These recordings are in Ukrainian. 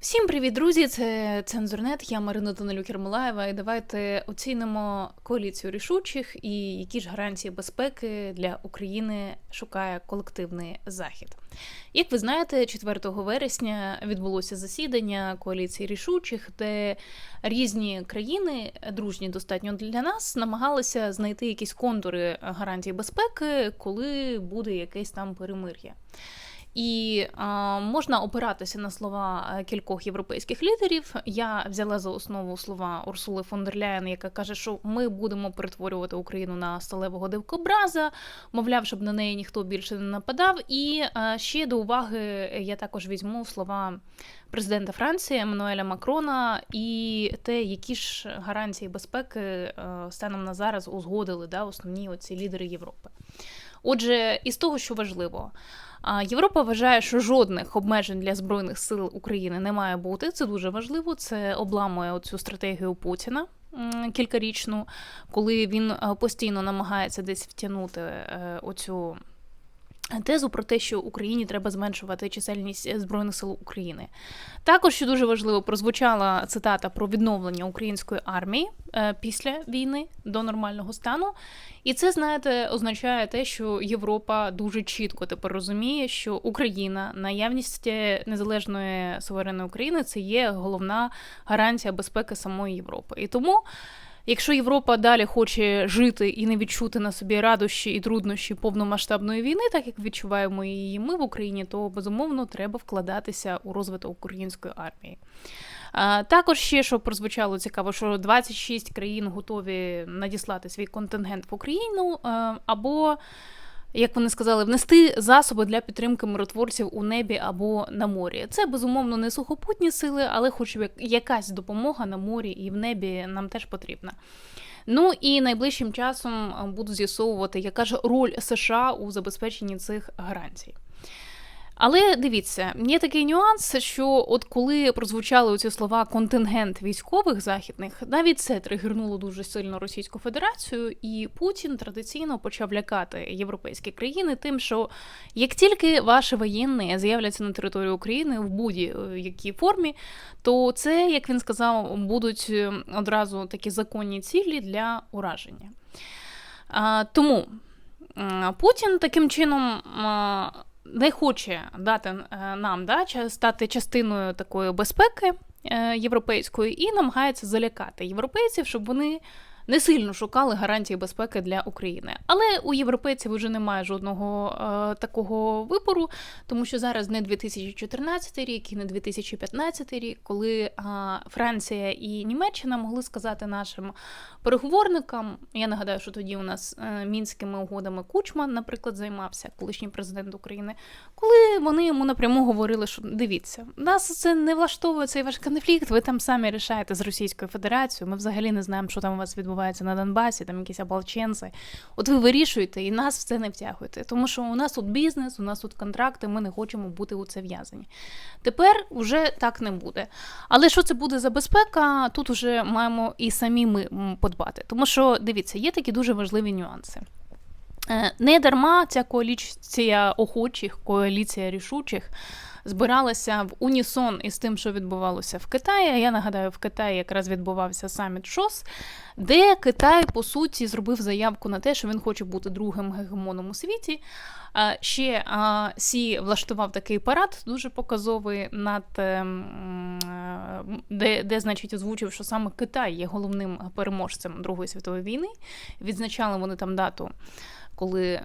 Всім привіт, друзі! Це Цензурнет, я Марина Данилюк Ермолаєва. І давайте оцінимо коаліцію рішучих і які ж гарантії безпеки для України шукає колективний захід. Як ви знаєте, 4 вересня відбулося засідання коаліції рішучих, де різні країни, дружні достатньо для нас, намагалися знайти якісь контури гарантій безпеки, коли буде якесь там перемир'я. І а, можна опиратися на слова е, кількох європейських лідерів. Я взяла за основу слова Урсули фон дер Ляєн, яка каже, що ми будемо перетворювати Україну на сталевого дивкобраза, мовляв, щоб на неї ніхто більше не нападав. І а, ще до уваги я також візьму слова президента Франції Еммануеля Макрона і те, які ж гарантії безпеки е, станом на зараз узгодили да, основні оці лідери Європи. Отже, із того, що важливо. Європа вважає, що жодних обмежень для збройних сил України не має бути. Це дуже важливо. Це обламує оцю стратегію Путіна кількарічну, коли він постійно намагається десь втягнути е, оцю Тезу про те, що Україні треба зменшувати чисельність збройних сил України. Також що дуже важливо прозвучала цитата про відновлення української армії е, після війни до нормального стану. І це, знаєте, означає те, що Європа дуже чітко тепер розуміє, що Україна, наявність незалежної суверенної України це є головна гарантія безпеки самої Європи. І тому. Якщо Європа далі хоче жити і не відчути на собі радощі і труднощі повномасштабної війни, так як відчуваємо її ми в Україні, то безумовно треба вкладатися у розвиток української армії. Також ще що прозвучало цікаво, що 26 країн готові надіслати свій контингент в Україну або як вони сказали, внести засоби для підтримки миротворців у небі або на морі. Це безумовно не сухопутні сили, але хоч якась допомога на морі і в небі нам теж потрібна. Ну і найближчим часом буду з'ясовувати, яка ж роль США у забезпеченні цих гарантій. Але дивіться, є такий нюанс, що от коли прозвучали ці слова контингент військових західних, навіть це тригернуло дуже сильно Російську Федерацію, і Путін традиційно почав лякати європейські країни, тим, що як тільки ваші воєнні з'являться на території України в будь-якій формі, то це, як він сказав, будуть е, одразу такі законні цілі для ураження. Тому Путін таким чином не хоче дати е, нам да, стати частиною такої безпеки е, європейської і намагається залякати європейців, щоб вони не сильно шукали гарантії безпеки для України. Але у європейців вже немає жодного е, такого вибору, тому що зараз не 2014 рік і не 2015 рік, коли е, Франція і Німеччина могли сказати нашим переговорникам. Я нагадаю, що тоді у нас е, мінськими угодами Кучман, наприклад, займався колишній президент України, коли вони йому напряму говорили, що дивіться, нас це не влаштовує цей ваш конфлікт. Ви там самі рішаєте з Російською Федерацією. Ми взагалі не знаємо, що там у вас відбувається відбувається на Донбасі, там якісь ополченці. От ви вирішуєте і нас в це не втягуєте. Тому що у нас тут бізнес, у нас тут контракти, ми не хочемо бути у це в'язані. Тепер вже так не буде. Але що це буде за безпека, тут вже маємо і самі ми подбати. Тому що, дивіться, є такі дуже важливі нюанси. Е, не дарма ця коаліція охочих, коаліція рішучих збиралася в унісон із тим, що відбувалося в Китаї. Я нагадаю, в Китаї якраз відбувався саміт ШОС, де Китай по суті зробив заявку на те, що він хоче бути другим гегемоном у світі. Ще Сі влаштував такий парад, дуже показовий, над ем, де, де, значить, озвучив, що саме Китай є головним переможцем Другої світової війни. Відзначали вони там дату коли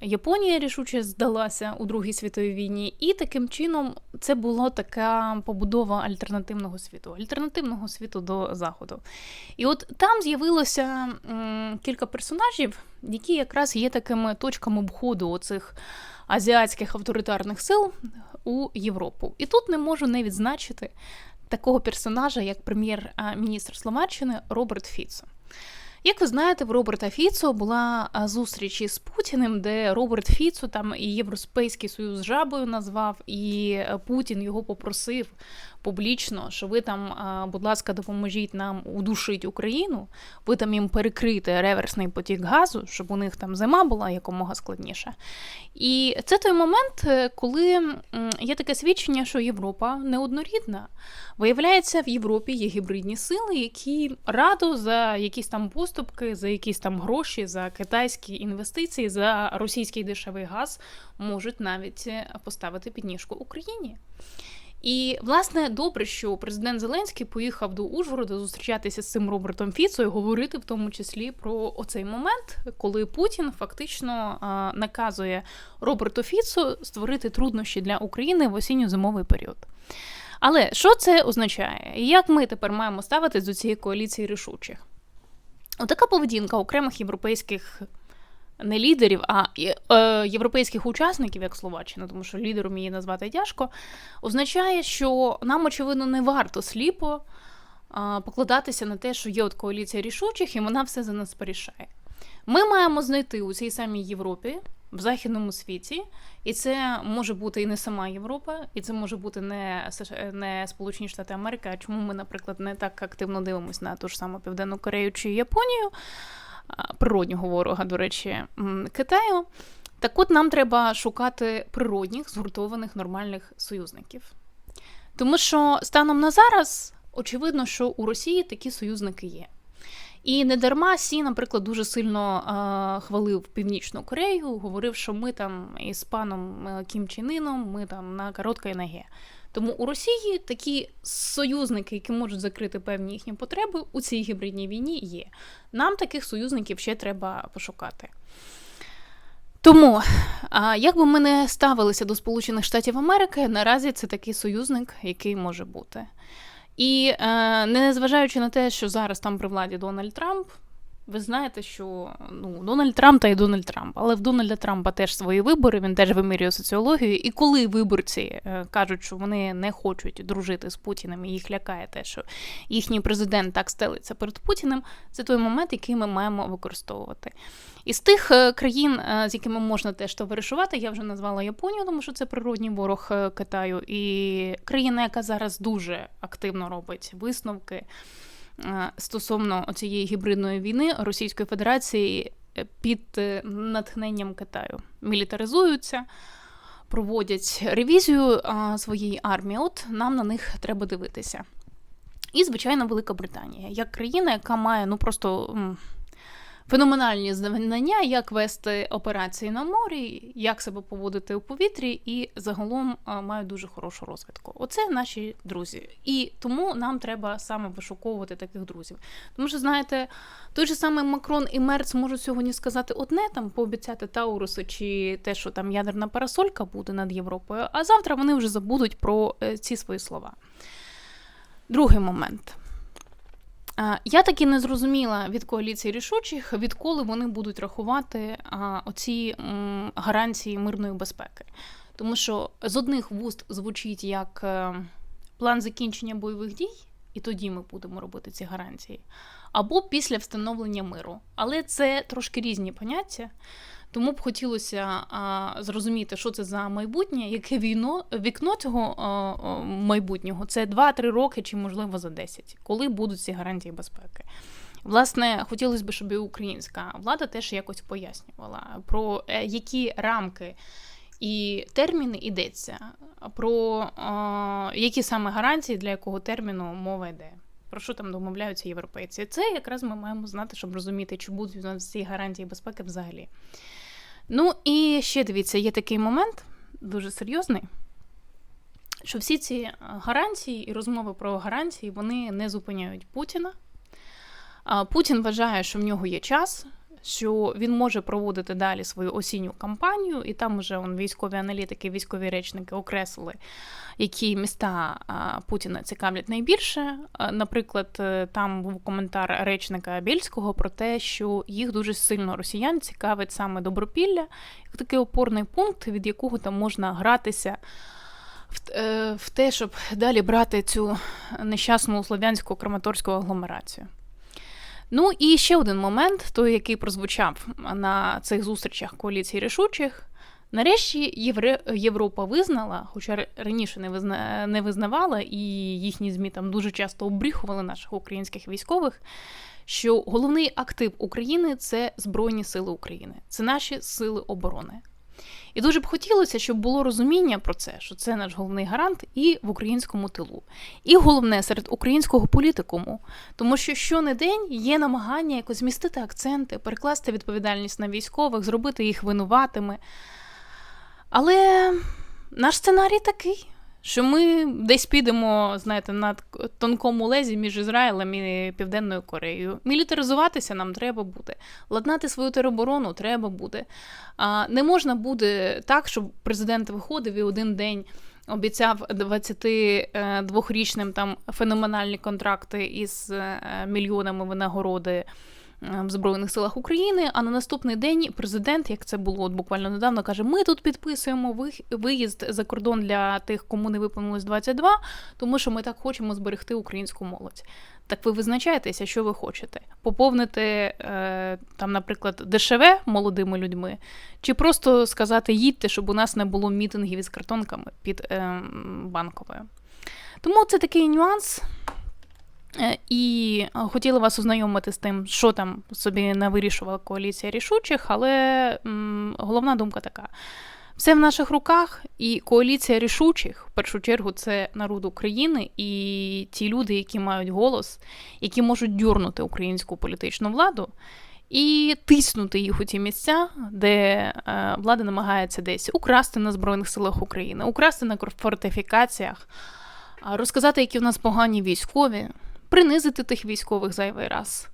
Японія рішуче здалася у Другій світовій війні, і таким чином це була така побудова альтернативного світу, альтернативного світу до Заходу. І от там з'явилося кілька персонажів, які якраз є такими точками обходу оцих азіатських авторитарних сил у Європу. І тут не можу не відзначити такого персонажа, як прем'єр-міністр Словаччини Роберт Фіцо. Як ви знаєте, в Роберта Фіцо була зустріч із Путіним, де Роберт Фіцо там і Європейський Союз жабою назвав, і е, Путін його попросив публічно, що ви там, будь ласка, допоможіть нам удушити Україну, ви там їм перекрите реверсний потік газу, щоб у них там зима була якомога складніша. І це той момент, е, коли є таке свідчення, що Європа неоднорідна. Виявляється, в Європі є гібридні сили, які радо за якісь там поступки, за якісь там гроші, за китайські інвестиції, за російський дешевий газ можуть навіть е, поставити підніжку Україні. І власне добре, що президент Зеленський поїхав до Ужгорода зустрічатися з цим Робертом Фіцо і говорити в тому числі про оцей момент, коли Путін фактично наказує Роберту Фіцо створити труднощі для України в осінньо-зимовий період. Але що це означає? І як ми тепер маємо ставитись до цієї коаліції рішучих? Отака поведінка окремих європейських не лідерів, а е, європейських учасників, як Словаччина, тому що лідером її назвати тяжко, означає, що нам, очевидно, не варто сліпо е, покладатися на те, що є от коаліція рішучих, і вона все за нас порішає. Ми маємо знайти у цій самій Європі. В західному світі, і це може бути і не сама Європа, і це може бути не не Сполучені Штати Америки. А чому ми, наприклад, не так активно дивимося на ту ж саму Південну Корею чи Японію? природнього ворога, до речі, Китаю. Так от нам треба шукати природних, згуртованих нормальних союзників. Тому що станом на зараз очевидно, що у Росії такі союзники є. І не дарма Сі, наприклад, дуже сильно а, хвалив Північну Корею, говорив, що ми там із паном е, Кім Іном, ми там на короткій ногі. Тому у Росії такі союзники, які можуть закрити певні їхні потреби у цій гібридній війні, є. Нам таких союзників ще треба пошукати. Тому, як би ми не ставилися до Сполучених Штатів Америки, наразі це такий союзник, який може бути. І е, незважаючи на те, що зараз там при владі Дональд Трамп, ви знаєте, що ну, Дональд Трамп та й Дональд Трамп, але в Дональда Трампа теж свої вибори, він теж вимірює соціологію. І коли виборці е, кажуть, що вони не хочуть дружити з Путіним, і їх лякає те, що їхній президент так стелиться перед Путіним, це той момент, який ми маємо використовувати. Із тих е, країн, е, з якими можна теж товаришувати, я вже назвала Японію, тому що це природній ворог Китаю, і країна, яка зараз дуже активно робить висновки. Е, стосовно цієї гібридної війни Російської Федерації е, під е, натхненням Китаю мілітаризуються, проводять ревізію своєї армії. От нам на них треба дивитися. І, звичайно, Велика Британія як країна, яка має ну просто феноменальні знання, як вести операції на морі, як себе поводити у повітрі, і загалом мають дуже хорошу розвитку. Оце наші друзі. І тому нам треба саме вишуковувати таких друзів. Тому що, знаєте, той же самий Макрон і Мерц можуть сьогодні сказати одне там, пообіцяти Таурусу, чи те, що там ядерна парасолька буде над Європою, а завтра вони вже забудуть про е, ці свої слова. Другий момент. Я таки не зрозуміла від коаліції рішучих, відколи вони будуть рахувати оці гарантії мирної безпеки. Тому що з одних вуст звучить як е, план закінчення бойових дій, і тоді ми будемо робити ці гарантії, або після встановлення миру. Але це трошки різні поняття. Тому б хотілося а, зрозуміти, що це за майбутнє, яке війно вікно цього а, майбутнього це 2-3 роки, чи можливо за 10, коли будуть ці гарантії безпеки. Власне, хотілося б, щоб і українська влада теж якось пояснювала, про е, які рамки і терміни йдеться, про а, які саме гарантії для якого терміну мова йде. Про що там домовляються європейці? Це якраз ми маємо знати, щоб розуміти, чи будуть у нас ці гарантії безпеки взагалі. Ну і ще дивіться, є такий момент дуже серйозний, що всі ці е, гарантії і розмови про гарантії вони не зупиняють Путіна. Путін вважає, що в нього є час, що він може проводити далі свою осінню кампанію, і там вже он, військові аналітики, військові речники окреслили, які міста Путіна цікавлять найбільше. Наприклад, е, там був коментар речника Бєльського про те, що їх дуже сильно росіян цікавить саме добропілля, як такий опорний пункт, від якого там можна гратися. Е, в те, щоб далі брати цю нещасну слов'янську краматорську агломерацію. Ну і ще один момент, той, який прозвучав на цих зустрічах коаліції рішучих. Нарешті Євре... Європа визнала, хоча раніше не визна... не визнавала, і їхні ЗМІ там дуже часто обріхували наших українських військових, що головний актив України це Збройні Сили України, це наші сили оборони. І дуже б хотілося, щоб було розуміння про це, що це наш головний гарант і в українському тилу, і головне серед українського політикуму, тому що щонедень є намагання якось змістити акценти, перекласти відповідальність на військових, зробити їх винуватими. Але наш сценарій такий, що ми десь підемо, знаєте, на тонкому лезі між Ізраїлем і Південною Кореєю. Мілітаризуватися нам треба буде, ладнати свою тероборону треба буде. А не можна буде так, щоб президент виходив і один день. Обіцяв 22-річним там феноменальні контракти із е, мільйонами винагороди в Збройних силах України. А на наступний день президент, як це було от буквально недавно, каже: Ми тут підписуємо виїзд за кордон для тих, кому не виповнилось 22, тому що ми так хочемо зберегти українську молодь. Так ви визначаєтеся, що ви хочете? Поповнити е, там, наприклад, дешеве молодими людьми, чи просто сказати їдьте, щоб у нас не було мітингів із картонками під е, банковою. Тому це такий нюанс. Е, і хотіла вас ознайомити з тим, що там собі не вирішувала коаліція рішучих, але головна думка така: все в наших руках, і коаліція рішучих, в першу чергу, це народ України і ті люди, які мають голос, які можуть дюрнути українську політичну владу. І тиснути їх у ті місця, де е, влада намагається десь украсти на Збройних силах України, украсти на фортифікаціях, розказати, які в нас погані військові, принизити тих військових зайвий раз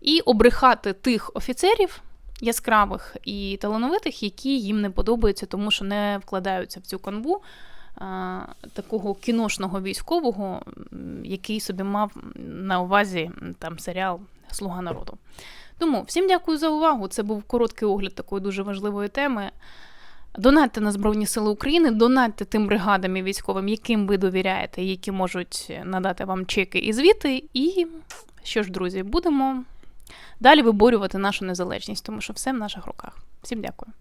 і обрехати тих офіцерів яскравих і талановитих, які їм не подобаються, тому що не вкладаються в цю канву а, такого кіношного військового, який собі мав на увазі там серіал Слуга народу. Тому всім дякую за увагу. Це був короткий огляд такої дуже важливої теми. Донатьте на Збройні Сили України, донатьте тим бригадам і військовим, яким ви довіряєте, які можуть надати вам чеки і звіти. І що ж, друзі, будемо далі виборювати нашу незалежність, тому що все в наших руках. Всім дякую.